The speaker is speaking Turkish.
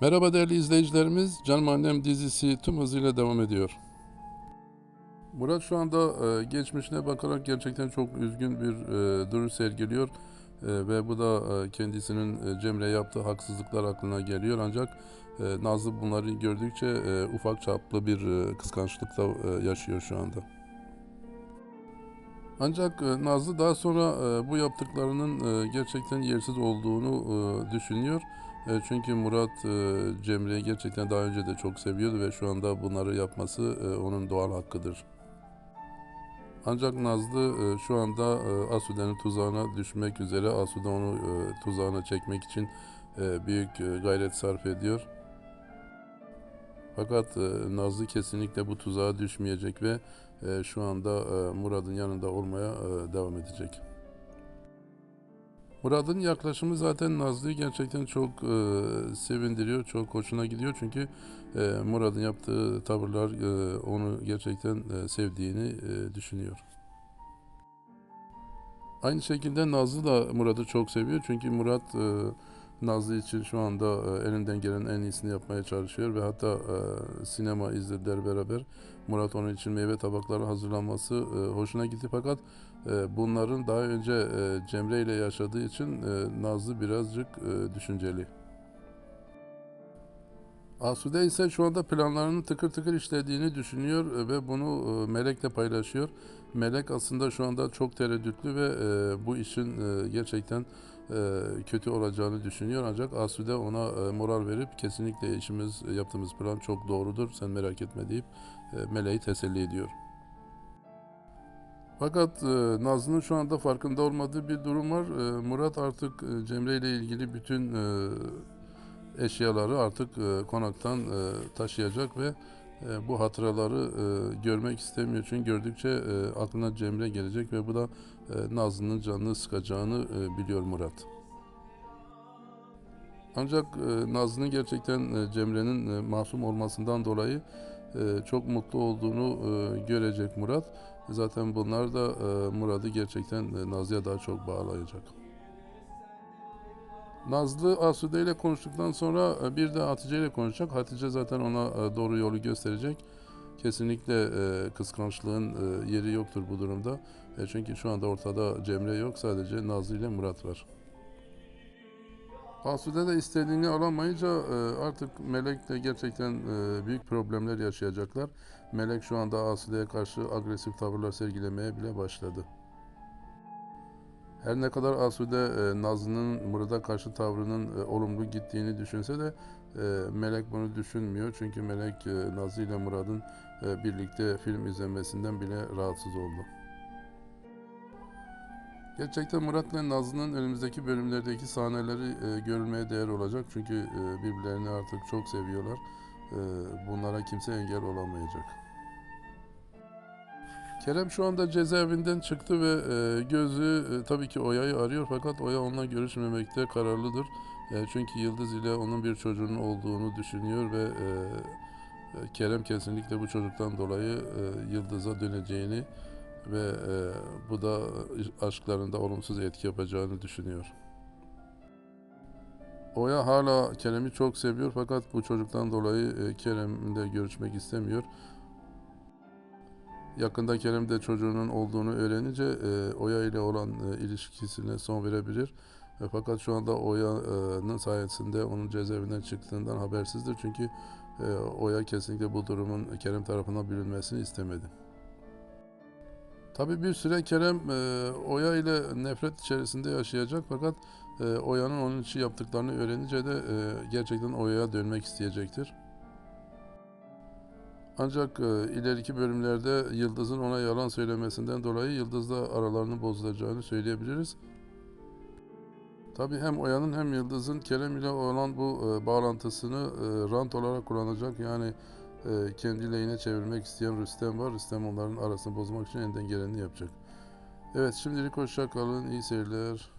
Merhaba değerli izleyicilerimiz. Canım Annem dizisi tüm hızıyla devam ediyor. Murat şu anda e, geçmişine bakarak gerçekten çok üzgün bir e, duruş sergiliyor. E, ve bu da e, kendisinin e, Cemre yaptığı haksızlıklar aklına geliyor. Ancak e, Nazlı bunları gördükçe e, ufak çaplı bir e, kıskançlık da e, yaşıyor şu anda. Ancak e, Nazlı daha sonra e, bu yaptıklarının e, gerçekten yersiz olduğunu e, düşünüyor. E, Çünkü Murat e, Cemre'yi gerçekten daha önce de çok seviyordu ve şu anda bunları yapması e, onun doğal hakkıdır. Ancak Nazlı e, şu anda e, Asude'nin tuzağına düşmek üzere. Asude onu e, tuzağına çekmek için e, büyük e, gayret sarf ediyor. Fakat e, Nazlı kesinlikle bu tuzağa düşmeyecek ve e, şu anda e, Murat'ın yanında olmaya e, devam edecek. Murat'ın yaklaşımı zaten Nazlı'yı gerçekten çok e, sevindiriyor, çok hoşuna gidiyor. Çünkü e, Murat'ın yaptığı tavırlar e, onu gerçekten e, sevdiğini e, düşünüyor. Aynı şekilde Nazlı da Murat'ı çok seviyor. Çünkü Murat e, Nazlı için şu anda e, elinden gelen en iyisini yapmaya çalışıyor ve hatta e, sinema izlediler beraber. Murat onun için meyve tabakları hazırlanması e, hoşuna gitti fakat bunların daha önce Cemre ile yaşadığı için Nazlı birazcık düşünceli. Asude ise şu anda planlarının tıkır tıkır işlediğini düşünüyor ve bunu Melek'le paylaşıyor. Melek aslında şu anda çok tereddütlü ve bu işin gerçekten kötü olacağını düşünüyor. Ancak Asude ona e, moral verip kesinlikle işimiz, yaptığımız plan çok doğrudur, sen merak etme deyip e, Melek'i teselli ediyor. Fakat e, Nazlı'nın şu anda farkında olmadığı bir durum var. E, Murat artık e, Cemre ile ilgili bütün e, eşyaları artık e, konaktan e, taşıyacak ve e, bu hatıraları e, görmek istemiyor. Çünkü gördükçe e, aklına Cemre gelecek ve bu da e, Nazlı'nın canını sıkacağını e, biliyor Murat. Ancak e, Nazlı'nın gerçekten Cemre'nin masum olmasından dolayı çok mutlu olduğunu görecek Murat. Zaten bunlar da Murat'ı gerçekten e, Nazlı'ya daha çok bağlayacak. Nazlı Asude ile konuştuktan sonra e, bir de Hatice ile konuşacak. Hatice zaten ona e, doğru yolu gösterecek. Kesinlikle e, kıskançlığın yeri yoktur bu durumda. Çünkü şu anda ortada Cemre yok. Sadece Nazlı ile Murat var. Asude de istediğini alamayınca artık Melek de gerçekten büyük problemler yaşayacaklar. Melek şu anda Asude'ye karşı agresif tavırlar sergilemeye bile başladı. Her ne kadar Asude e, Nazlı'nın Murat'a karşı tavrının e, olumlu gittiğini düşünse de e, Melek bunu düşünmüyor. Çünkü Melek e, Nazlı ile Murat'ın e, birlikte film izlemesinden bile rahatsız oldu. Gerçekten Murat ile Nazlı'nın önümüzdeki bölümlerdeki sahneleri e, görülmeye değer olacak. Çünkü e, birbirlerini artık çok seviyorlar. E, bunlara kimse engel olamayacak. Kerem şu anda cezaevinden çıktı ve e, gözü e, tabii ki Oya'yı arıyor fakat Oya onunla görüşmemekte kararlıdır. E, çünkü Yıldız ile onun bir çocuğunun olduğunu düşünüyor ve e, e, Kerem kesinlikle bu çocuktan dolayı e, Yıldız'a döneceğini ve e, bu da aşklarında olumsuz etki yapacağını düşünüyor. Oya hala Kerem'i çok seviyor fakat bu çocuktan dolayı e, Kerem'le görüşmek istemiyor. Yakında Kerem de çocuğunun olduğunu öğrenince e, Oya ile olan e, ilişkisine son verebilir. E, fakat şu anda Oya'nın sayesinde onun cezaevinden çıktığından habersizdir. Çünkü e, Oya kesinlikle bu durumun Kerem tarafından bilinmesini istemedi. Tabii bir süre Kerem e, Oya ile nefret içerisinde yaşayacak fakat e, Oya'nın onun için yaptıklarını öğrenince de e, gerçekten Oya'ya dönmek isteyecektir. Ancak e, ileriki bölümlerde Yıldız'ın ona yalan söylemesinden dolayı Yıldız'la aralarının bozulacağını söyleyebiliriz. Tabii hem Oya'nın hem Yıldız'ın Kerem ile olan bu e, bağlantısını e, rant olarak kullanacak. Yani e, kendi lehine çevirmek isteyen Rüstem var. Rüstem onların arasını bozmak için elinden geleni yapacak. Evet şimdilik hoşça kalın. iyi seyirler.